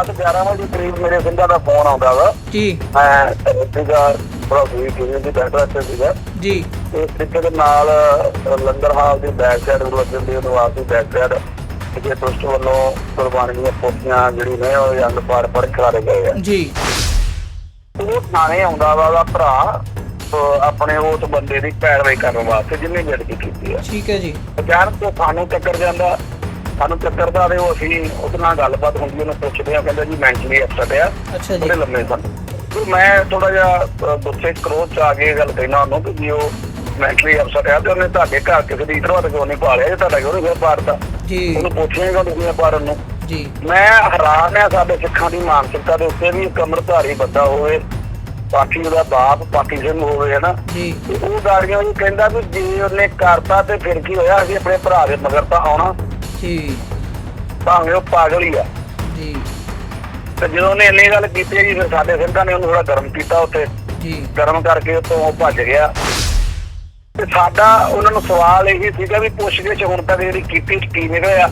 ਰਾਤ 11 ਵਜੇ ਕਰੀਬ ਮੇਰੇ ਸਿੰਘਾਂ ਦਾ ਫੋਨ ਆਉਂਦਾ ਵਾ। ਜੀ। ਮੈਂ ਸੀਗਾ ਥੋੜਾ ਵੀ ਕਿਵੇਂ ਦੀ ਬੈਠਾ ਇੱਥੇ ਸੀਗਾ। ਜੀ। ਇਸ ਤਰੀਕੇ ਦੇ ਨਾਲ ਲੰਗਰ ਹਾਲ ਦੀ ਬੈਕ ਸਾਈਡ ਗੁਰੂ ਅਰਜਨ ਦੇਵ ਨਿਵਾਸ ਦੀ ਬੈਕ ਸਾਈਡ ਜੇ ਟਰਸਟ ਵੱਲੋਂ ਕੁਰਬਾਨੀ ਦੀਆਂ ਪੋਥੀਆਂ ਜਿਹੜੀ ਨੇ ਉਹ ਅੰਗ ਪਾੜ ਪੜ ਖਿਲਾਰੇ ਗਏ ਆ। ਜੀ। ਉਹ ਥਾਣੇ ਆਉਂਦਾ ਵਾ ਉਹਦਾ ਭਰਾ ਆਪਣੇ ਉਸ ਬੰਦੇ ਦੀ ਪੈਰਵਾਈ ਕਰਨ ਵਾਸਤੇ ਜਿੰਨੇ ਬੇਨਤੀ ਕੀਤੀ ਆ। ਠੀਕ ਹੈ ਜੀ। ਅਚਾਨਕ ਤੋਂ ਸਾਨੂੰ ਚੱਕਰ ਜਾਂਦਾ। ਸਾਨੂੰ ਚੱਕਰ ਦਾ ਤੇ ਉਹ ਅਸੀਂ ਉਹਦੇ ਨਾਲ ਗੱਲਬਾਤ ਹੁੰਦੀ ਉਹਨੂੰ ਪੁੱਛਦੇ ਆ ਕਹਿੰਦਾ ਜੀ ਮੈਂਟਲੀ ਅਪਸੈਟ ਆ ਅੱਛਾ ਜੀ। ਉਹਦੇ ਲੰਮੇ ਸਨ। ਤੇ ਮੈਂ ਥੋੜਾ ਜਿਹਾ ਗੁੱਸੇ ਚ ਕਰੋਧ ਚ ਆ ਕੇ ਗੱਲ ਕਹਿਣਾ ਉਹਨੂੰ ਕਿ ਜੀ ਉਹ ਮੈਂਟਲੀ ਅਪਸੈਟ ਆ ਤੇ ਉਹਨੇ ਤੁਹਾਡੇ ਘਰ ਕਿਸੇ ਦੀ ਇਤਰਵਾ ਤੇ ਨਹੀਂ ਪਾਲਿਆ ਜੇ ਤੁਹਾਡਾ ਨਹੀਂ ਫਿਰ ਪਾੜਦਾ? ਜੀ। ਉਹਨੂੰ ਪੁੱਛੇਗਾ ਤੁਸੀਂ ਪਾੜਨ ਨੂੰ। ਜੀ। ਮੈਂ ਹੈਰਾਨ ਆ ਸਾਡੇ ਸਿੱਖਾਂ ਦੀ ਮਾਨਸਿਕਤਾ ਦੇ ਉੱਤੇ ਵੀ ਇੱਕ ਅੰਮ੍ਰਿਤਧਾਰੀ ਬੰਦਾ ਹੋਵੇ ਪਾਠੀ ਉਹਦਾ ਬਾਪ ਪਾਠੀ ਸਿੰਘ ਹੋਵੇ ਹਨਾ? ਜੀ। ਉਹ ਗਾੜੀਆਂ ਨੂੰ ਕਹਿੰਦਾ ਵੀ ਜੇ ਉਹਨੇ ਕਰਤਾ ਤੇ ਫਿਰ ਕੀ ਹੋਇਆ ਅਸੀਂ ਆਪਣੇ ਭਰਾ ਦੇ ਮਗਰ ਤਾਂ ਆਉਣਾ। ਜੀ ਭਾਵੇਂ ਉਹ ਪਾਗਲ ਹੀ ਆ। ਜੀ। ਤੇ ਜਦੋਂ ਉਹਨੇ ਇੰਨੀ ਗੱਲ ਕੀਤੀ ਜੀ ਫਿਰ ਸਾਡੇ ਸਿੰਘਾਂ ਨੇ ਉਹਨੂੰ ਥੋੜਾ ਗਰਮ ਕੀਤਾ ਉੱਥੇ। ਜੀ। ਗਰਮ ਕਰਕੇ ਉਤੋਂ ਉਹ ਭੱਜ ਗਿਆ। ਤੇ ਸਾਡਾ ਉਹਨਾਂ ਨੂੰ ਸਵਾਲ ਇਹ ਸੀਗਾ ਵੀ ਪੁੱਛਗਿੱਛ ਹੁਣ ਤੱਕ ਜਿਹੜੀ ਕੀਤੀ ਕੀ ਨਿਕਲਿਆ?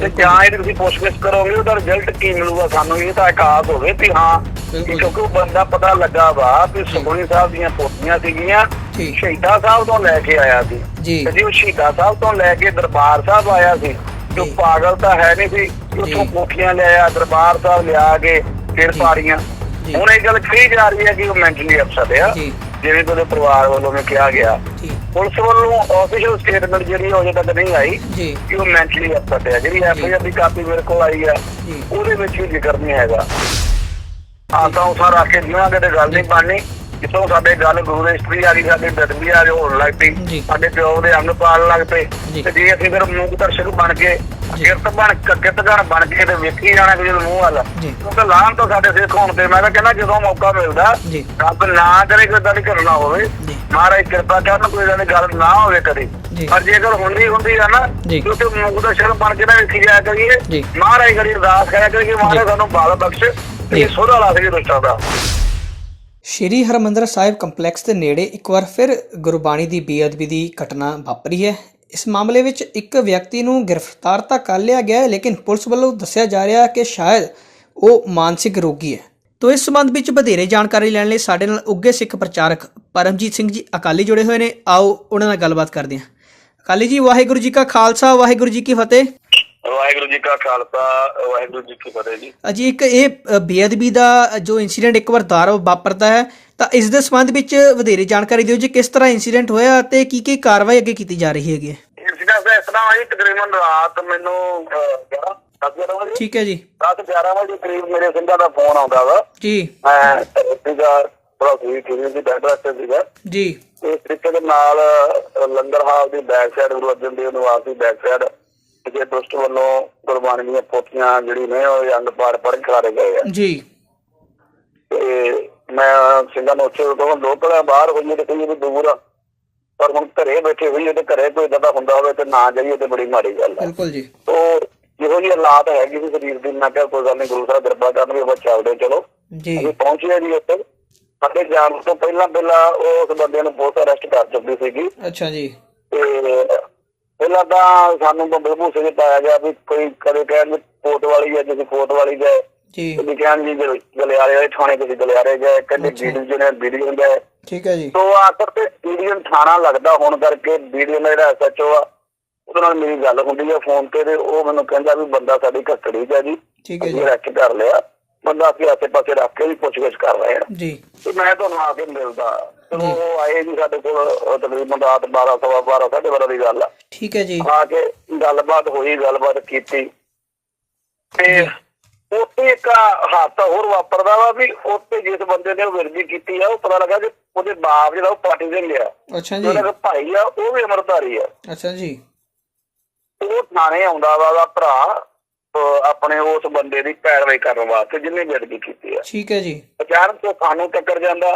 ਤੇ ਜਾਂ ਇਹ ਤੁਸੀਂ ਪੁੱਛਗਿੱਛ ਕਰੋਗੇ ਉਹਦਾ ਰਿਜ਼ਲਟ ਕੀ ਮਿਲੂਗਾ ਸਾਨੂੰ? ਇਹ ਤਾਂ ਇਕਾਸ ਹੋਵੇ ਵੀ ਹਾਂ। ਕਿਉਂਕਿ ਉਹ ਬੰਦਾ ਪਤਾ ਲੱਗਾ ਵਾ ਵੀ ਸੁਖਮਨੀ ਸਾਹਿਬ ਦੀਆਂ ਪੋਤੀਆਂ ਸੀਗੀਆਂ ਠੀਕ। ਸ਼ਹੀਦਾਂ ਸਾਹਿਬ ਤੋਂ ਲੈ ਕੇ ਆਇਆ ਸੀ। ਜੀ। ਤੇ ਜੀ ਉਹ ਸ਼ਹੀਦਾਂ ਸਾਹਿਬ ਤੋਂ ਲੈ ਕੇ ਦਰਬਾਰ ਸਾਹਿਬ ਆਇਆ ਸੀ। ਜੀ। ਪਾਗਲ ਤਾਂ ਹੈ ਨਹੀਂ ਸੀ ਉੱਥੋਂ। ਕੋਠੀਆਂ ਲਿਆਇਆ ਦਰਬਾਰ ਸਾਹਿਬ ਲਿਆ ਕੇ ਫਿਰ। ਪਾੜੀਆਂ। ਹੁਣ ਇਹ ਗੱਲ ਕਹੀ ਜਾ ਰਹੀ ਹੈ ਕਿ ਉਹ ਮੈਂਟਲੀ ਅਪਸੈਟ ਆ। ਜਿਵੇਂ ਕਿ ਉਹਦੇ ਪਰਿਵਾਰ ਵੱਲੋਂ ਵੀ ਕਿਹਾ ਗਿਆ। ਪੁਲਿਸ ਵੱਲੋਂ ਆਫੀਸ਼ੀਅਲ ਸਟੇਟਮੈਂਟ ਜਿਹੜੀ ਅਜੇ ਤੱਕ ਨਹੀਂ ਆਈ ਕਿ ਉਹ ਮੈਂਟਲੀ ਅਪਸੈਟ ਹੈ ਜਿਹੜੀ ਐਫਆਈਆਰ ਦੀ ਕਾਪੀ ਮੇਰੇ ਕੋਲ ਆਈ ਆ ਉਹਦੇ ਵਿੱਚ ਵੀ ਜ਼ਿਕਰ ਨਹੀਂ ਹੈਗਾ। ਆ ਤਾਂ ਉਹ ਸਾਰਾ ਕੇ ਜਿਵੇਂ ਕਿਤੇ ਗੱਲ ਨਹੀਂ ਬਣਨੀ। ਜਿੱਥੋਂ ਸਾਡੇ ਗੱਲ ਗੁਰੂ ਦੇ ਇਸਤਰੀ ਆ ਗਈ ਸਾਡੇ ਬਦਬੀ ਆ ਜੋ ਹੋਣ ਲੱਗ ਪਈ। ਸਾਡੇ ਪਿਓ ਦੇ ਅੰਗ ਪਾਲ ਲੱਗ ਪਏ। ਤੇ ਜੇ ਅਸੀਂ ਫਿਰ ਮੂਕ ਦਰਸ਼ਕ ਬਣ ਕੇ। ਕਿਰਤ ਬਣ ਕਿਰਤਗਣ ਬਣ ਕੇ ਤੇ ਵੇਖੀ ਜਾਣਾ ਕਿ ਜਦੋਂ ਮੂੰਹ ਵਾਲਾ। ਕਿਉਂਕਿ ਲਾਹਨ ਤਾਂ ਸਾਡੇ ਸਿੱਖ ਹੋਣ ਤੇ ਮੈਂ ਤਾਂ ਕਹਿੰਦਾ ਜਦੋਂ ਮੌਕਾ ਮਿਲਦਾ ਰੱਬ ਨਾ ਕਰੇ ਕੋਈ ਏਦਾਂ ਦੀ ਘਟਨਾ ਹੋਵੇ। ਮਹਾਰਾਜ ਕਿਰਪਾ ਕਰਨ ਕੋਈ ਦੀ ਗੱਲ ਨਾ ਹੋਵੇ ਕਦੇ ਜੀ। ਪਰ ਜੇਕਰ ਹੁੰਦੀ ਹੁੰਦੀ ਆ ਨਾ ਜੀ। ਕਿ ਉੱਥੇ ਮੂਕ ਦਾ ਸ਼ਰਮ ਬਣ ਕੇ ਨਾ ਵੇਖੀ ਜਾਇਆ ਕਰੀਏ। ਮਹਾਰਾਜ ਕਰੀ ਅਰਦਾਸ ਕਰਿਆ ਕਰੀਏ ਮਹਾਰਾਜ ਸਾਨੂੰ ਬਾਲ ਬਖਸ਼। ਤੇ ਸੋਧਾ ਲਾ ਸਕੇ ਦੁਸ਼ਟਾਂ ਦਾ ਸ਼੍ਰੀ ਹਰਮੰਦਰ ਸਾਹਿਬ ਕੰਪਲੈਕਸ ਦੇ ਨੇੜੇ ਇੱਕ ਵਾਰ ਫਿਰ ਗੁਰਬਾਣੀ ਦੀ ਬੇਅਦਬੀ ਦੀ ਘਟਨਾ ਵਾਪਰੀ ਹੈ। ਇਸ ਮਾਮਲੇ ਵਿੱਚ ਇੱਕ ਵਿਅਕਤੀ ਨੂੰ ਗ੍ਰਿਫਤਾਰ ਤਾਂ ਕਰ ਲਿਆ ਗਿਆ ਹੈ, ਲੇਕਿਨ ਪੁਲਿਸ ਵੱਲੋਂ ਦੱਸਿਆ ਜਾ ਰਿਹਾ ਹੈ ਕਿ ਸ਼ਾਇਦ ਉਹ ਮਾਨਸਿਕ ਰੋਗੀ ਹੈ। ਤੋ ਇਸ ਸੰਬੰਧ ਵਿੱਚ ਵਧੇਰੇ ਜਾਣਕਾਰੀ ਲੈਣ ਲਈ ਸਾਡੇ ਨਾਲ ਉੱਗੇ ਸਿੱਖ ਪ੍ਰਚਾਰਕ ਪਰਮਜੀਤ ਸਿੰਘ ਜੀ ਅਕਾਲੀ ਜੁੜੇ ਹੋਏ ਨੇ। ਆਓ ਉਹਨਾਂ ਨਾਲ ਗੱਲਬਾਤ ਕਰਦੇ ਹਾਂ। ਅਕਾਲੀ ਜੀ, ਵਾਹਿਗੁਰੂ ਜੀ ਕਾ ਖਾਲਸਾ, ਵਾਹਿਗੁਰੂ ਜੀ ਕੀ ਫਤਿਹ। ਵਾਹਿਗੁਰੂ ਜੀ ਕਾ ਖਾਲਸਾ ਵਾਹਿਗੁਰੂ ਜੀ ਕੀ ਫਤਿਹ ਜੀ। ਅਜੀ ਇੱਕ ਇਹ ਬੇਅਦਬੀ ਦਾ ਜੋ ਇਨਸੀਡੈਂਟ ਇੱਕ ਵਾਰ ਦੁਬਾਰਾ ਵਾਪਰਦਾ ਹੈ ਤਾਂ ਇਸ ਦੇ ਸੰਬੰਧ ਵਿੱਚ ਵਧੇਰੇ ਜਾਣਕਾਰੀ ਦਿਓ ਜੀ ਕਿਸ ਤਰ੍ਹਾਂ ਇਨਸੀਡੈਂਟ ਹੋਇਆ ਤੇ ਕੀ ਕੀ ਕਾਰਵਾਈ ਅੱਗੇ ਕੀਤੀ ਜਾ ਰਹੀ ਹੈਗੀ ਇਨਸੀਡੈਂਟ ਦਾ ਇਸ ਤਰ੍ਹਾਂ ਹੋਇਆ ਤਕਰੀਬਨ ਰਾਤ ਮੈਨੂੰ 11 11 ਵਜੇ। ਠੀਕ ਹੈ ਜੀ। ਰਾਤ 11 ਵਜੇ ਕਰੀਬ ਮੇਰੇ ਸਿੰਘਾਂ ਦਾ ਫੋਨ ਆਉਂਦਾ ਵਾ। ਜੀ। ਮੈਂ ਸੀਗਾ ਥੋੜਾ ਵੀ ਕਿਵੇਂ ਦੀ ਬੈਠਾ ਇੱਥੇ ਸੀਗਾ। ਜੀ। ਇਸ ਤਰੀਕੇ ਦੇ ਨਾਲ ਲੰਗਰ ਹਾਲ ਦੀ ਬੈਕ ਸਾਈਡ ਗੁਰੂ ਅਰਜਨ ਦੇਵ ਨਿਵਾਸ ਦੀ ਬੈਕ ਸਾਈਡ ਜੇ ਟਰਸਟ ਵੱਲੋਂ ਕੁਰਬਾਨੀ ਦੀਆਂ ਪੋਥੀਆਂ ਜਿਹੜੀ ਨੇ ਉਹ ਅੰਗ ਪਾੜ ਪੜ ਖਿਲਾਰੇ ਗਏ ਆ। ਜੀ। ਤੇ ਮੈਂ ਸਿੰਘਾਂ ਨੂੰ ਉੱਥੇ ਤੋਂ ਲੋਕਲ ਬਾਹਰ ਹੋਈਏ ਤੇ ਕਹੀਏ ਵੀ ਦੂਰ ਆ। ਪਰ ਹੁਣ ਘਰੇ ਬੈਠੇ ਹੋਈਏ ਤੇ ਘਰੇ ਕੋਈ ਏਦਾਂ ਦਾ ਹੁੰਦਾ ਹੋਵੇ ਤੇ ਨਾ ਜਾਈਏ ਤੇ ਬੜੀ ਮਾੜੀ ਗੱਲ ਹੈ ਬਿਲਕੁਲ ਜੀ। ਤੋ ਜਿਹੋ ਜਿਹੀ ਹਾਲਾਤ ਹੈਗੀ ਸੀ ਸਰੀਰ ਦੀ ਮੈਂ ਕਿਹਾ ਕੋਈ ਗੱਲ ਨਹੀਂ ਗੁਰੂ ਸਾਹਿਬ ਦਰਬਾਰ ਕਰਨ ਵੀ ਆਪਾਂ ਚੱਲਦੇ ਚਲੋ। ਜੀ। ਅਸੀਂ ਪਹੁੰਚੇ ਜੀ ਉੱਥੇ। ਸਾਡੇ ਜਾਣ ਤੋਂ ਪਹਿਲਾਂ ਪਹਿਲਾਂ ਉਸ ਬੰਦੇ ਨੂੰ ਬਹੁਤ ਅਰੈਸਟ ਕਰ ਚੁੱਕੀ ਸੀਗੀ। ਅੱਛਾ ਜੀ। ਤੇ ਪਹਿਲਾਂ ਤਾਂ ਸਾਨੂੰ ਬੰਬਲ ਭੂਸੇ ਦੇ ਪਾਇਆ ਗਿਆ ਵੀ ਕੋਈ ਕਦੇ ਕਹਿਣ ਵੀ ਕੋਟ ਵਾਲੀ ਹੈ ਜਿਵੇਂ ਕੋਟ ਵਾਲੀ ਗਏ ਜੀ। ਕਦੇ ਕਹਿਣ ਜੀ ਗਲ- ਗਲਿਆਰੇ ਵਾਲੇ ਥਾਣੇ ਕਿਸੇ ਗਲਿਆਰੇ ਗਏ ਕਦੇ ਅੱਛਾ। ਵੀਡੀਓ ਨੇ ਵੀਡੀਓ ਗਏ ਠੀਕ ਹੈ ਜੀ। ਤੋ ਆਖਰ ਤੇ ਵੀਡੀਓ ਥਾਣਾ ਲੱਗਦਾ ਹੋਣ ਕਰਕੇ ਵੀਡੀਓ ਦਾ ਜਿਹੜਾ ਐਸਐਚਓ ਆ ਉਹਦੇ ਨਾਲ ਮੇਰੀ ਗੱਲ ਹੁੰਦੀ ਹੈ ਫੋਨ ਤੇ ਤੇ ਉਹ ਮੈਨੂੰ ਕਹਿੰਦਾ ਵੀ ਬੰਦਾ ਸਾਡੀ ਕਸਟਡੀ 'ਚ ਹੈ ਜੀ ਠੀਕ ਹੈ ਜੀ। ਅਰੈਸਟ ਕਰ ਲਿਆ। ਬੰਦਾ ਅਸੀਂ ਆਸੇ ਪਾਸੇ ਰੱਖ ਕੇ ਵੀ ਪੁੱਛਗਿੱਛ ਕਰ ਰਹੇ ਹਾਂ ਜੀ। ਤੇ ਮੈਂ ਤੁਹਾਨੂੰ ਆ ਕੇ ਮਿਲਦਾ। ਉਹ ਆਏ ਜੀ ਸਾਡੇ ਕੋਲ ਤਕਰੀਬਨ ਰਾਤ 12 ਸਵਾ 12 ਸਾਢੇ 12 ਦੀ ਗੱਲ ਆ। ਠੀਕ ਹੈ ਜੀ। ਆ ਕੇ ਗੱਲਬਾਤ ਹੋਈ ਗੱਲਬਾਤ ਕੀਤੀ। ਤੇ ਉੱਥੇ ਇੱਕ ਹਾਦਸਾ ਹੋਰ ਵਾਪਰਦਾ ਵਾ ਵੀ ਉੱਥੇ ਜਿਸ ਬੰਦੇ ਨੇ ਉਹ ਵਿਰਦੀ ਕੀਤੀ ਆ ਉਹ ਪਤਾ ਲੱਗਾ ਕਿ ਉਹਦੇ ਬਾਪ ਜਿਹੜਾ ਉਹ ਪਾਰਟੀ ਦੇ ਲਿਆ। ਅੱਛਾ ਜੀ। ਉਹਦਾ ਭਾਈ ਆ ਉਹ ਵੀ ਅਮਰਧਾਰੀ ਆ। ਅੱਛਾ ਜੀ। ਉਹ ਥਾਣੇ ਆਉਂਦਾ ਵਾ ਉਹਦਾ ਭਰਾ। ਆਪਣੇ ਉਸ ਬੰਦੇ ਦੀ ਪੈਰਵਾਈ ਕਰਨ ਵਾਸਤੇ ਜਿਹਨੇ ਵਿਰਦੀ ਕੀਤੀ ਆ ਠੀਕ ਹੈ ਜੀ। ਅਚਾਨਕ ਤੋਂ ਸਾਨੂੰ ਟੱਕਰ ਜਾਂਦਾ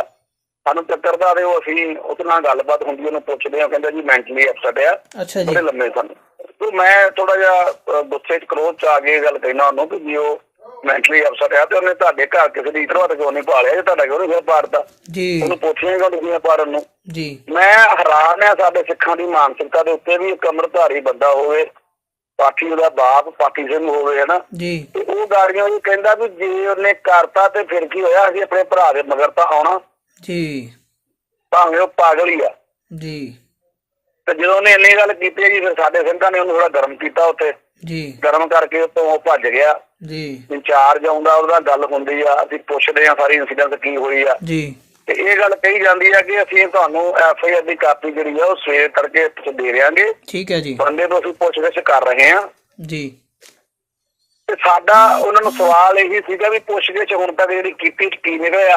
ਸਾਨੂੰ ਟੱਕਰਦਾ ਤੇ ਉਹ ਅਸੀਂ ਉਹਦੇ ਨਾਲ ਗੱਲਬਾਤ ਹੁੰਦੀ ਉਹਨੂੰ ਪੁੱਛਦੇ ਆ ਕਹਿੰਦਾ ਜੀ ਮੈਂਟਲੀ ਅਪਸੈਟ ਆ ਅੱਛਾ ਜੀ। ਬੜੇ ਲੰਮੇ ਸਨ ਤੇ ਮੈਂ ਥੋੜਾ ਜਿਹਾ ਗੁੱਸੇ ਚ ਕਰੋਧ ਚ ਆ ਕੇ ਗੱਲ ਕਹਿਣਾ ਉਹਨੂੰ ਕਿ ਜੀ ਉਹ ਮੈਂਟਲੀ ਅਪਸੈਟ ਆ ਤੇ ਉਹਨੇ ਤੁਹਾਡੇ ਘਰ ਕਿਸੇ ਦੀ ਇਤਰਵਾ ਤੇ ਕਿਉਂ ਨਹੀਂ ਪਾਲਿਆ ਜੇ ਤੁਹਾਡਾ ਕਿਉਂ ਨਹੀਂ ਫਿਰ ਪਾੜਦਾ? ਜੀ। ਉਹਨੂੰ ਪੁੱਛੇਗਾ ਤੁਸੀਂ ਪਾੜਨ ਨੂੰ? ਜੀ। ਮੈਂ ਹੈਰਾਨ ਆ ਸਾਡੇ ਸਿੱਖਾਂ ਦੀ ਮਾਨਸਿਕਤਾ ਦੇ ਉੱਤੇ ਵੀ ਇੱਕ ਅੰਮ੍ਰਿਤਧਾਰੀ ਬੰਦਾ ਹੋਵੇ ਪਾਠੀ ਉਹਦਾ ਬਾਪ ਪਾਠੀ ਸਿੰਘ ਹੋਵੇ ਹਨਾ? ਜੀ। ਤੇ ਉਹ ਗਾੜੀਆਂ ਉਹ ਕਹਿੰਦਾ ਵੀ ਜੇ ਉਹਨੇ ਕਰਤਾ ਤੇ ਫਿਰ ਕੀ ਹੋਇਆ? ਅਸੀਂ ਆਪਣੇ ਭਰਾ ਦੇ ਮਗਰ ਤਾਂ ਆਉਣਾ। ਜੀ। ਭਾਵੇਂ ਉਹ ਪਾਗਲ ਹੀ ਆ। ਜੀ। ਤੇ ਜਦੋਂ ਉਹਨੇ ਇੰਨੀ ਗੱਲ ਕੀਤੀ ਜੀ ਫਿਰ ਸਾਡੇ ਸਿੰਘਾਂ ਨੇ ਉਹਨੂੰ ਥੋੜਾ ਗਰਮ ਕੀਤਾ ਉੱਥੇ। ਜੀ। ਗਰਮ ਕਰਕੇ ਉੱਤੋਂ ਉਹ ਭੱਜ ਗਿਆ। ਜੀ। ਇੰਚਾਰਜ ਆਉਂਦਾ ਉਹਦਾ ਗੱਲ ਹੁੰਦੀ ਆ ਅਸੀਂ ਪੁੱਛਦੇ ਆ ਸਾਰੀ ਇਨਸੀਡੈਂਟ ਕੀ ਹੋਈ ਆ। ਜੀ। ਤੇ ਇਹ ਗੱਲ ਕਹੀ ਜਾਂਦੀ ਆ ਕਿ ਅਸੀਂ ਤੁਹਾਨੂੰ ਐਫ ਆਈ ਆਰ ਦੀ ਕਾਪੀ ਜਿਹੜੀ ਆ ਉਹ ਸਵੇਰ ਤੜਕੇ ਤੁਸੀਂ ਦੇ ਰਿਆਂਗੇ ਠੀਕ ਹੈ ਜੀ। ਬੰਦੇ ਤੋਂ ਅਸੀਂ ਪੁੱਛਗਿੱਛ ਕਰ ਰਹੇ ਹਾਂ। ਜੀ। ਤੇ ਸਾਡਾ ਉਹਨਾਂ ਨੂੰ ਸਵਾਲ ਇਹੀ ਸੀਗਾ ਵੀ ਪੁੱਛਗਿੱਛ ਹੁਣ ਤੱਕ ਜਿਹੜੀ ਕੀਤੀ ਕੀ ਨਿਕਲਿਆ।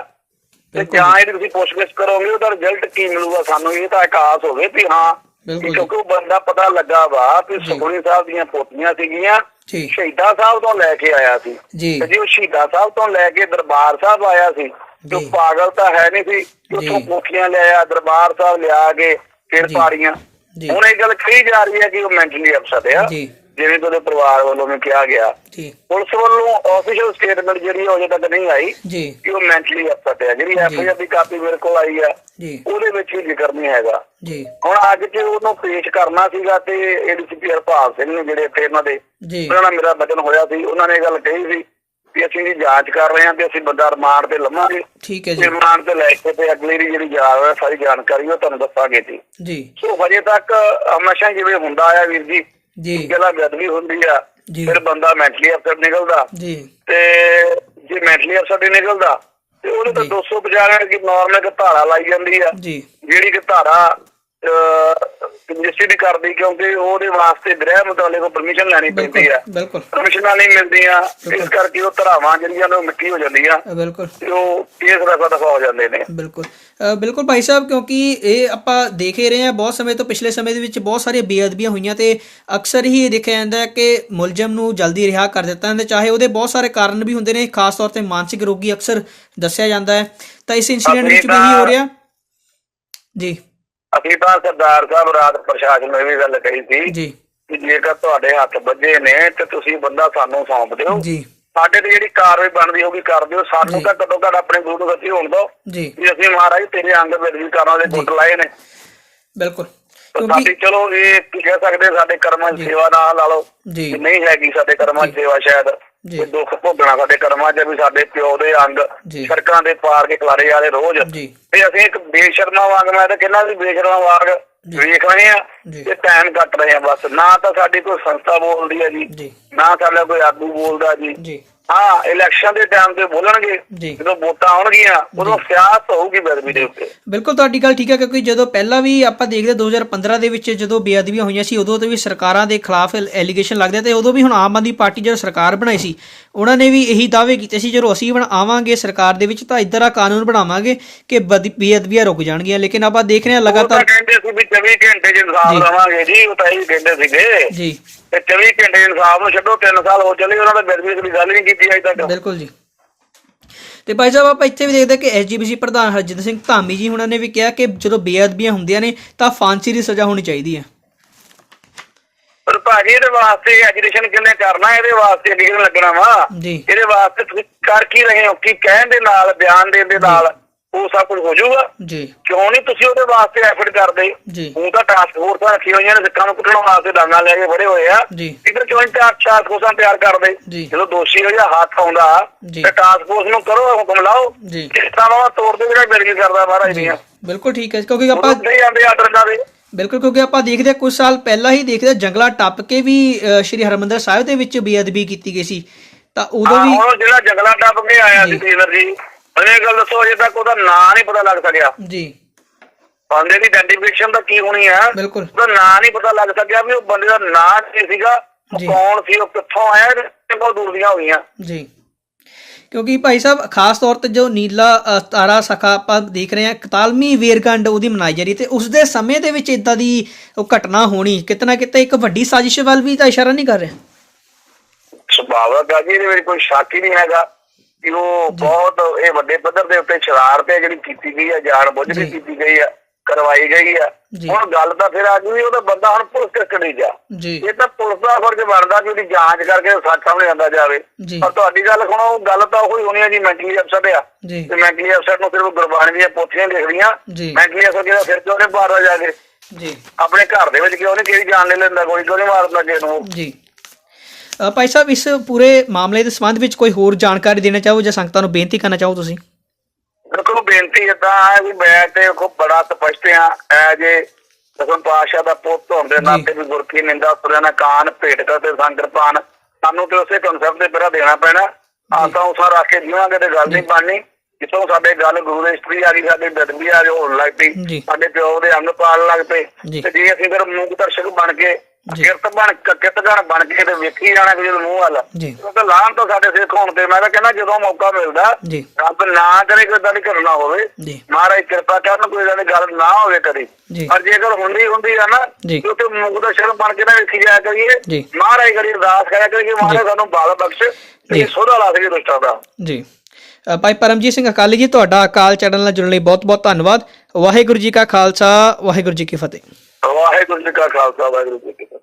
ਤੇ ਜਾਂ ਇਹ ਤੁਸੀਂ ਪੁੱਛਗਿੱਛ ਕਰੋਗੇ ਉਹਦਾ ਰਿਜ਼ਲਟ ਕੀ ਮਿਲੂਗਾ ਸਾਨੂੰ? ਇਹ ਤਾਂ ਆਸ ਹੋਵੇ ਵੀ ਹਾਂ। ਕਿਉਂਕਿ ਉਹ ਬੰਦਾ ਪਤਾ ਲੱਗਾ ਵਾ ਕਿ। ਸੁਖਮਨੀ ਸਾਹਿਬ ਦੀਆਂ ਪੋਤੀਆਂ ਸੀਗੀਆਂ। ਸ਼ਹੀਦਾਂ ਸਾਹਿਬ ਤੋਂ ਲੈ ਕੇ ਆਇਆ ਸੀ। ਤੇ ਜੇ ਉਹ ਸ਼ਹੀਦਾਂ ਸਾਹਿਬ ਤੋਂ ਲੈ ਕੇ ਦਰਬਾਰ ਸਾਹਿਬ ਆਇਆ ਸੀ ਜੋ। ਪਾਗਲ ਤਾਂ ਹੈ ਨਹੀਂ ਸੀ ਉੱਥੋਂ। ਕੋਠੀਆਂ ਲਿਆਇਆ ਦਰਬਾਰ ਸਾਹਿਬ ਲਿਆ ਕੇ ਫਿਰ। ਪਾੜੀਆਂ। ਹੁਣ ਇਹ ਗੱਲ ਕਹੀ ਜਾ ਰਹੀ ਹੈ ਕਿ ਉਹ ਮੈਂਟਲੀ ਅਪਸੈਟ ਆ। ਜਿਵੇਂ ਉਹਦੇ ਪਰਿਵਾਰ ਵੱਲੋਂ ਵੀ ਕਿਹਾ ਗਿਆ। ਪੁਲਿਸ ਵੱਲੋਂ ਆਫੀਸ਼ੀਅਲ ਸਟੇਟਮੈਂਟ ਜਿਹੜੀ ਉਹ ਅਜੇ ਤੱਕ ਨਹੀਂ ਆਈ ਕਿ ਉਹ ਮੈਂਟਲੀ ਅਪਸੈਟ ਹੈ ਜਿਹੜੀ ਜੀ। ਐਫ ਆਈ ਆਰ ਦੀ ਕਾਪੀ ਮੇਰੇ ਕੋਲ ਆਈ ਆ ਉਹਦੇ ਵਿੱਚ ਵੀ ਜ਼ਿਕਰ ਨਹੀਂ ਹੈਗਾ। ਹੁਣ ਅੱਜ ਜੇ ਉਹਨੂੰ ਪੇਸ਼ ਕਰਨਾ ਸੀਗਾ ਤੇ ਏਡੀਸੀਪੀ ਹਰਪਾਲ ਸਿੰਘ ਨੇ ਜਿਹੜੇ ਇੱਥੇ ਇਹਨਾਂ ਦੇ ਉਹਨਾਂ ਨਾਲ ਮੇਰਾ ਬਚਨ ਹੋਇਆ ਸੀ ਉਹਨਾਂ ਨੇ ਇਹ ਗੱਲ ਕਹੀ ਸੀ ਕਿ ਅਸੀਂ ਜੀ ਜਾਂਚ ਕਰ ਰਹੇ ਹਾਂ ਤੇ ਅਸੀਂ ਬੰਦਾ ਰਿਮਾਂਡ ਤੇ ਲਵਾਂਗੇ। ਠੀਕ ਹੈ ਜੀ। ਰਿਮਾਂਡ ਤੇ ਲੈ ਕੇ ਤੇ ਅਗਲੀ ਦੀ ਜਿਹੜੀ ਜਾ ਹੈ ਸਾਰੀ ਜਾਣਕਾਰੀ ਉਹ ਤੁਹਾਨੂੰ ਦੱਸਾਂਗੇ ਜੀ। ਜੀ। ਸੋ ਹਜੇ ਤੱਕ ਹਮੇਸ਼ਾ ਜਿਵੇਂ ਹੁੰਦਾ ਆ ਵੀਰ ਜੀ ਜੀ। ਗੱਲਾਂ ਗਦਵੀ ਹੁੰਦੀ ਆ ਫਿਰ ਬੰਦਾ ਮੈਂਟਲੀ ਅਪਸੈਟ ਨਿਕਲਦਾ। ਜੀ। ਤੇ ਜੇ ਮੈਂਟਲੀ ਹੀ ਨਿਕਲਦਾ ਤੇ ਉਹਦੇ ਤਾਂ ਜੀ। 250 ਕਿ ਨਾਰਮਲ ਇੱਕ ਧਾਰਾ ਲਾਈ ਜਾਂਦੀ ਆ। ਜੀ। ਜਿਹੜੀ ਕਿ ਧਾਰਾ ਕੰਜਸਟਿਡ ਕਰਦੀ ਕਿਉਂਕਿ ਉਹਦੇ ਵਾਸਤੇ ਗ੍ਰਹਿ ਮੁਤਾਲੇ ਕੋ ਪਰਮਿਸ਼ਨ ਲੈਣੀ ਪੈਂਦੀ ਆ। ਬਿਲਕੁਲ। ਪਰਮਿਸ਼ਨਾਂ ਨਹੀਂ ਮਿਲਦੀਆਂ। ਇਸ ਕਰਕੇ ਉਹ ਧਰਾਵਾਂ ਜਿਹੜੀਆਂ ਨੇ ਮਿੱਟੀ ਹੋ ਜਾਂਦੀਆਂ। ਬਿਲਕੁਲ। ਤੇ ਉਹ ਕੇਸ ਰਫਾ ਦਫਾ ਹੋ ਜਾਂਦੇ ਨੇ। ਬਿਲਕੁਲ। ਬਿਲਕੁਲ ਭਾਈ ਸਾਹਿਬ ਕਿਉਂਕਿ ਇਹ ਆਪਾਂ ਦੇਖ ਹੀ ਰਹੇ ਹਾਂ ਬਹੁਤ ਸਮੇਂ ਤੋਂ ਪਿਛਲੇ ਸਮੇਂ ਦੇ ਵਿੱਚ ਬਹੁਤ ਸਾਰੀਆਂ ਬੇਅਦਬੀਆਂ ਹੋਈਆਂ ਤੇ ਅਕਸਰ ਹੀ ਇਹ ਦੇਖਿਆ ਜਾਂਦਾ ਹੈ ਕਿ ਮੁਲਜ਼ਮ ਨੂੰ ਜਲਦੀ ਰਿਹਾ ਕਰ ਦਿੱਤਾ ਜਾਂਦਾ ਚਾਹੇ ਉਹਦੇ ਬਹੁਤ ਸਾਰੇ ਕਾਰਨ ਵੀ ਹੁੰਦੇ ਨੇ ਖਾਸ ਤੌਰ ਤੇ ਮਾਨਸਿਕ ਰੋਗੀ ਅਕਸਰ ਦੱਸਿਆ ਜਾਂਦਾ ਹੈ। ਤਾਂ ਇਸ ਇਨਸੀਡੈਂਟ ਵਿੱਚ ਵੀ ਹੋ ਰਿਹਾ। ਜੀ। ਅਸੀਂ ਤਾਂ ਸਰਦਾਰ ਸਾਹਿਬ ਰਾਤ ਪ੍ਰਸ਼ਾਸਨ ਨੂੰ ਇਹ ਵੀ ਗੱਲ ਕਹੀ ਸੀ ਜੀ। ਕਿ ਜੇਕਰ ਤੁਹਾਡੇ ਹੱਥ ਵੱਜੇ ਨੇ ਤੇ ਤੁਸੀਂ ਬੰਦਾ ਸਾਨੂੰ ਸੌਂਪ ਦਿਓ। ਜੀ। ਸਾਡੇ ਤੇ ਜਿਹੜੀ ਕਾਰਵਾਈ ਬਣਦੀ ਹੋਊਗੀ ਕਰ ਦਿਓ। ਸਾਨੂੰ। ਤਾਂ ਘੱਟੋ ਘੱਟ ਆਪਣੇ ਗੁਰੂ ਨੂੰ ਸੱਚੀ ਹੋਣ ਦਿਓ। ਜੀ। ਅਸੀਂ ਮਹਾਰਾਜ ਤੇਰੇ ਅੰਗ ਵਿੱਚ ਵੀ ਕਰਾਂ ਦੇ ਗੁੱਟ ਲਾਏ ਨੇ। ਬਿਲਕੁਲ। ਕਿਉਂਕਿ ਸਾਡੀ ਚਲੋ ਇਹ ਕਹਿ ਸਕਦੇ ਸਾਡੇ ਕਰਮਾਂ। ਸੇਵਾ ਨਾ ਲਾ ਲਓ ਨਹੀਂ ਹੈਗੀ ਸਾਡੇ ਕਰਮਾਂ। ਸੇਵਾ ਸ਼ਾਇਦ। ਜੀ। ਕੋਈ ਦੁੱਖ ਭੋਗਣਾ ਸਾਡੇ ਕਰਮਾਂ 'ਚ ਵੀ ਸਾਡੇ ਪਿਓ ਦੇ ਅੰਗ। ਸੜਕਾਂ ਦੇ ਪਾਰ ਕੇ ਖਲਾਰੇ ਵਾਲੇ ਰੋਜ਼ ਤੇ ਅਸੀਂ ਇੱਕ ਬੇਸ਼ਰਮਾ ਵਾਂਗ ਮੈਂ ਤਾਂ ਕਹਿੰਦਾ ਵੀ ਬੇਸ਼ਰਮਾ ਵਾਂਗ। ਵੇਖ ਰਹੇ ਆ। ਤੇ ਟਾਈਮ ਕੱਟ ਰਹੇ ਆ ਬਸ ਨਾ ਤਾਂ ਸਾਡੀ ਕੋਈ ਸੰਸਥਾ ਬੋਲਦੀ ਹੈ ਜੀ ਜੀ ਨਾ ਸਾਡਾ ਕੋਈ ਆਗੂ ਬੋਲਦਾ ਜੀ ਜੀ ਹਾਂ ਇਲੈਕਸ਼ਨ ਦੇ ਟਾਈਮ ਤੇ ਬੋਲਣਗੇ। ਜਦੋਂ ਵੋਟਾਂ ਆਉਣਗੀਆਂ ਉਦੋਂ ਸਿਆਸਤ ਹੋਊਗੀ ਬਦਮੀ ਦੇ ਉੱਤੇ। ਬਿਲਕੁਲ ਤੁਹਾਡੀ ਗੱਲ ਠੀਕ ਹੈ ਕਿਉਂਕਿ ਜਦੋਂ ਪਹਿਲਾਂ ਵੀ ਆਪਾਂ ਦੇਖਦੇ 2015 ਦੇ ਵਿੱਚ ਜਦੋਂ ਬੇਅਦਬੀਆਂ ਹੋਈਆਂ ਸੀ ਉਦੋਂ ਤੇ ਵੀ ਸਰਕਾਰਾਂ ਦੇ ਖਿਲਾਫ ਐਲੀਗੇਸ਼ਨ ਲੱਗਦੇ ਤੇ ਉਦੋਂ ਵੀ ਹੁਣ ਆਮ ਆਦਮੀ ਪਾਰਟੀ ਜਦੋਂ ਸਰਕਾਰ ਬਣਾਈ ਸੀ ਉਹਨਾਂ ਨੇ ਵੀ ਇਹੀ ਦਾਅਵੇ ਕੀਤੇ ਸੀ ਜਦੋਂ ਅਸੀਂ ਬਣ ਆਵਾਂਗੇ ਸਰਕਾਰ ਦੇ ਵਿੱਚ ਤਾਂ ਇਦਾਂ ਦਾ ਕਾਨੂੰਨ ਬਣਾਵਾਂਗੇ ਕਿ ਬਦ- ਬੇਅਦਬੀਆਂ ਰੁਕ ਜਾਣਗੀਆਂ ਲੇਕਿਨ ਆਪਾਂ ਦੇਖ ਰਹੇ ਹਾਂ ਉਹ ਤਾਂ ਲਗਾਤਾਰ ਕਹਿੰਦੇ ਸੀ ਵੀ 24 ਘੰਟੇ ਚ ਇਨਸਾਫ। ਲਵਾਂਗੇ ਜੀ ਉਹ ਤਾਂ ਇਹ ਕਹਿੰਦੇ ਸੀਗੇ। ਜੀ। ਤੇ 24 ਘੰਟੇ ਇਨਸਾਫ ਨੂੰ ਛੱਡੋ 3 ਸਾਲ ਹੋ ਚਲੇ ਉਹਨਾਂ ਦਾ ਬਦਮੀ ਦੀ ਗੱਲ ਹੀ ਨਹੀਂ ਕੀਤੀ ਅਜੇ ਤੱਕ। ਬਿਲਕੁਲ ਜੀ। ਤੇ ਭਾਈ ਸਾਹਿਬ ਆਪਾਂ ਇੱਥੇ ਵੀ ਦੇਖਦੇ ਕਿ ਐਸਜੀਪੀਸੀ ਪ੍ਰਧਾਨ ਹਰਜਿੰਦਰ ਸਿੰਘ ਧਾਮੀ ਜੀ ਉਹਨਾਂ ਨੇ ਵੀ ਕਿਹਾ ਕਿ ਜਦੋਂ ਬੇਅਦਬੀਆਂ ਹੁੰਦੀਆਂ ਨੇ ਤਾਂ ਫਾਂਸੀ ਦੀ ਸਜ਼ਾ ਹੋਣੀ ਚਾਹੀਦੀ ਹੈ। ਪਰ ਭਾਜੀ ਇਹਦੇ ਵਾਸਤੇ ਐਜੂਕੇਸ਼ਨ ਕਿੰਨੇ ਕਰਨਾ ਇਹਦੇ ਵਾਸਤੇ ਐਜੂਕੇਸ਼ਨ ਲੱਗਣਾ ਵਾ। ਜੀ। ਇਹਦੇ ਵਾਸਤੇ ਤੁਸੀਂ ਕਰ ਕੀ ਰਹੇ ਹੋ? ਕੀ ਕਹਿਣ ਦੇ ਨਾਲ ਬਿਆਨ ਦੇਣ ਦੇ ਨਾਲ ਉਹ ਸਭ ਕੁਝ ਹੋ ਜਾਊਗਾ। ਜੀ। ਕਿਉਂ ਨਹੀਂ ਤੁਸੀਂ ਉਹਦੇ ਵਾਸਤੇ ਐਫਰਟ ਕਰਦੇ? ਜੀ। ਤਾਂ ਟਾਸਕ ਫੋਰਸਾਂ ਰੱਖੀਆਂ ਹੋਈਆਂ ਨੇ ਸਿੱਖਾਂ ਨੂੰ ਕੁੱਟਣ ਵਾਸਤੇ ਡਾਂਗਾ ਲੈ ਕੇ ਫੜੇ ਹੋਏ ਆ। ਜੀ। ਇਧਰ ਕਿਉਂ ਨਹੀਂ ਟਾਸਕ ਫੋਰਸਾਂ ਤਿਆਰ ਕਰਦੇ? ਜੀ। ਜਦੋਂ ਦੋਸ਼ੀ ਹੋ ਜਾਂ ਹੱਥ ਆਉਂਦਾ ਜੀ। ਤੇ ਟਾਸਕ ਫੋਰਸ ਨੂੰ ਕਰੋ ਹੁਕਮ ਲਾਓ। ਜੀ। ਕਿਸ ਤਰ੍ਹਾਂ ਦਾ ਤੋੜ ਦੇ ਜਿਹੜਾ ਮਿਲ ਕਰਦਾ ਮਹਾਰਾਜ ਜੀ। ਦੀਆਂ। ਬਿਲਕੁਲ ਠੀਕ ਹੈ ਕਿਉਂਕਿ ਆਪਾਂ ਨਹੀਂ ਆਉਂਦੇ ਆਰਡਰ ਦੇ ਬਿਲਕੁਲ ਕਿਉਂਕਿ ਆਪਾਂ ਦੇਖਦੇ ਕੁਝ ਸਾਲ ਪਹਿਲਾਂ ਹੀ ਦੇਖਦੇ ਜੰਗਲਾ ਟੱਪ ਕੇ ਵੀ ਸ਼੍ਰੀ ਹਰਮੰਦਰ ਸਾਹਿਬ ਦੇ ਵਿੱਚ ਬੇਅਦਬੀ ਕੀਤੀ ਗਈ ਸੀ। ਤਾਂ ਉਦੋਂ ਵੀ ਉਹ ਜਿਹੜਾ ਜੰਗਲਾ ਟੱਪ ਕੇ ਆਇਆ। ਸੀ ਟ੍ਰੇਨਰ ਜੀ ਇਹ ਗੱਲ ਦੱਸੋ ਅਜੇ ਤੱਕ ਉਹਦਾ ਨਾਂ ਨਹੀਂ ਪਤਾ ਲੱਗ ਸਕਿਆ। ਜੀ। ਬੰਦੇ ਦੀ ਆਇਡੈਂਟੀਫਿਕੇਸ਼ਨ ਤਾਂ ਕੀ ਹੋਣੀ ਆ ਬਿਲਕੁਲ। ਉਹਦਾ ਨਾਂ ਨਹੀਂ ਪਤਾ ਲੱਗ ਸਕਿਆ ਵੀ ਉਹ ਬੰਦੇ ਦਾ ਨਾਂ ਕੀ ਸੀਗਾ। ਕੌਣ ਸੀ ਉਹ ਕਿੱਥੋਂ ਆਇਆ ਤੇ ਬਹੁਤ ਦੂਰ ਦੀਆਂ ਹੋਈਆਂ ਜੀ। ਕਿਉਂਕਿ ਭਾਈ ਸਾਹਿਬ ਖਾਸ ਤੌਰ ਤੇ ਜੋ ਨੀਲਾ ਤਾਰਾ ਸਖਾ ਆਪਾਂ ਦੇਖ ਰਹੇ ਹਾਂ 41ਵੀਂ ਵੇਰਗੰਢ ਉਹਦੀ ਮਨਾਈ ਜਾ ਰਹੀ ਤੇ ਉਸ ਦੇ ਸਮੇਂ ਦੇ ਵਿੱਚ ਇਦਾਂ ਦੀ ਉਹ ਘਟਨਾ ਹੋਣੀ ਕਿਤਨਾ ਕਿਤੇ ਇੱਕ ਵੱਡੀ ਸਾਜ਼ਿਸ਼ ਵੱਲ ਵੀ ਤਾਂ ਇਸ਼ਾਰਾ ਨਹੀਂ ਕਰ ਰਿਹਾ। ਸੁਭਾਵਕ ਆ ਜੀ ਇਹਦੇ ਵਿੱਚ ਕੋਈ ਸ਼ੱਕ ਹੀ ਨਹੀਂ ਹੈਗਾ ਕਿ ਉਹ ਬਹੁਤ ਇਹ ਵੱਡੇ ਪੱਧਰ ਦੇ ਉੱਤੇ ਸ਼ਰਾਰਤ ਹੈ ਜਿਹੜੀ ਕੀਤੀ ਗਈ ਹੈ ਜਾਣ ਬੁੱਝ ਕੇ। ਕੀਤੀ ਗਈ ਹੈ। ਕਰਵਾਈ ਗਈ ਜੀ। ਹੁਣ ਗੱਲ ਤਾਂ ਫਿਰ ਆ ਗਈ ਉਹਦਾ ਬੰਦਾ ਹੁਣ ਪੁਲਿਸ ਕਸਟਡੀ ਜਾ। ਇਹ ਤਾਂ ਪੁਲਿਸ ਦਾ ਫਰਜ਼ ਬਣਦਾ ਕਿ ਉਹਦੀ ਜਾਂਚ ਕਰਕੇ ਸੱਚ ਸਾਹਮਣੇ ਆਂਦਾ ਜਾਵੇ। ਪਰ ਤੁਹਾਡੀ ਗੱਲ ਸੁਣੋ ਗੱਲ ਤਾਂ ਉਹੀ ਹੋਣੀ ਹੈ ਜੀ ਮੈਂਟਲੀ ਅਪਸੈਟ ਆ। ਤੇ ਮੈਂਟਲੀ ਅਪਸੈਟ ਨੂੰ ਸਿਰਫ ਗੁਰਬਾਣੀ ਦੀਆਂ ਪੋਥੀਆਂ ਲਿਖਦੀਆਂ। ਜੀ। ਮੈਂਟਲੀ ਅਪਸੈਟ ਜਿਹੜਾ ਫਿਰ ਕਿਉਂ ਨਹੀਂ ਪਾਰਦਾ ਜਾ ਕੇ ਜੀ। ਆਪਣੇ ਘਰ ਦੇ ਵਿੱਚ ਕਿਉਂ ਨਹੀਂ ਦੀ ਜਾਨ ਲੈ ਲੈਂਦਾ ਕੋਈ ਕਿਉਂ ਨਹੀਂ ਮਾਰਦਾ ਕਿਸੇ ਨੂੰ? ਜੀ। ਭਾਈ ਸਾਹਿਬ ਇਸ ਪੂਰੇ ਮਾਮਲੇ ਦੇ ਸੰਬੰਧ ਵਿੱਚ ਕੋਈ ਹੋਰ ਜਾਣਕਾਰੀ ਦੇਣਾ ਚਾਹੋ ਜਾਂ ਸੰਗਤਾਂ ਨੂੰ ਬੇਨਤੀ ਕਰਨਾ ਚਾਹੋ ਤੁਸੀਂ? ਬਿਲਕੁਲ ਬੇਨਤੀ ਇਦਾਂ ਹੈ ਵੀ ਮੈਂ ਤੇ ਕੋ ਬੜਾ ਤਪਸਤ ਆ ਐ ਜੇ ਦਸਮ ਪਾਸ਼ਾ ਦਾ ਪੁੱਤ ਹੋਣ ਦੇ ਨਾਤੇ ਵੀ ਗੁਰਕੀ ਨਿੰਦਾ ਸੁਰਿਆ ਕਾਨ ਭੇਟ ਕਰ ਤੇ ਸੰਗਰਪਾਨ ਸਾਨੂੰ ਤੇ ਉਸੇ ਕਨਸੈਪਟ ਤੇ ਪਹਿਰਾ ਦੇਣਾ ਪੈਣਾ ਆਸਾਂ ਉਸਾਂ ਰੱਖ ਕੇ ਜੀਵਾਂਗੇ ਤੇ ਗੱਲ ਨਹੀਂ ਬਣਨੀ ਜਿੱਥੋਂ ਸਾਡੇ ਗੱਲ ਗੁਰੂ ਦੇ ਇਸਤਰੀ ਆ ਗਈ ਸਾਡੇ ਬਦਬੀ ਆ ਜੋ ਹੋਣ ਲੱਗ। ਪਈ ਸਾਡੇ ਪਿਓ ਦੇ ਅੰਗ ਪਾਲ ਲੱਗ ਪਏ। ਤੇ ਜੇ ਅਸੀਂ ਫਿਰ ਮੂਕ ਦਰਸ਼ਕ ਬਣ ਕੇ। ਕਿਰਤ ਬਣ ਕਿਰਤਗਣ ਬਣ ਕੇ ਤੇ ਵੇਖੀ ਜਾਣਾ ਕਿ ਜਦੋਂ ਮੂੰਹ ਵੱਲ। ਕਿਉਂਕਿ ਲਾਹਨ ਤਾਂ ਸਾਡੇ ਸਿੱਖ ਹੋਣ ਤੇ ਮੈਂ ਤਾਂ ਕਹਿੰਦਾ ਜਦੋਂ ਮੌਕਾ ਮਿਲਦਾ ਰੱਬ ਨਾ ਕਰੇ ਕੋਈ ਦੀ ਘਟਨਾ ਹੋਵੇ। ਮਹਾਰਾਜ ਕਿਰਪਾ ਕਰਨ ਕੋਈ ਦੀ ਗੱਲ ਨਾ ਹੋਵੇ ਕਦੇ। ਪਰ ਜੇਕਰ ਹੁੰਦੀ ਹੁੰਦੀ ਆ ਨਾ। ਤੇ ਉੱਤੇ ਮੂੰਹ ਦਾ ਸ਼ਰਮ ਬਣ ਕੇ ਨਾ ਵੇਖੀ ਜਾਇਆ ਕਰੀਏ। ਮਹਾਰਾਜ ਕਰੀ ਅਰਦਾਸ ਕਰਿਆ ਕਰੀਏ ਕਿ ਮਹਾਰਾਜ ਸਾਨੂੰ ਬਾਲ ਬਖਸ਼। ਤੇ ਸੋਧਾ ਲਾ ਸਕੇ ਦੁਸ਼ਟਾਂ ਦਾ। ਜੀ। ਭਾਈ ਪਰਮਜੀਤ ਸਿੰਘ ਅਕਾਲੀ ਜੀ ਤੁਹਾਡਾ ਅਕਾਲ ਚੜਨ ਨਾਲ ਜੁੜਨ ਲਈ ਬਹੁਤ-ਬਹੁਤ ਧੰਨਵਾਦ। ਵਾਹਿਗੁਰੂ ਜੀ ਕਾ ਖਾਲਸਾ ਵਾਹਿਗੁਰੂ ਜੀ ਕੀ ਫਤਿਹ। ਵਾਹਿਗੁਰੂ ਜੀ ਕਾ ਖਾਲਸਾ ਵਾਹਿਗੁਰੂ ਜੀ ਕੀ ਫਤਿਹ।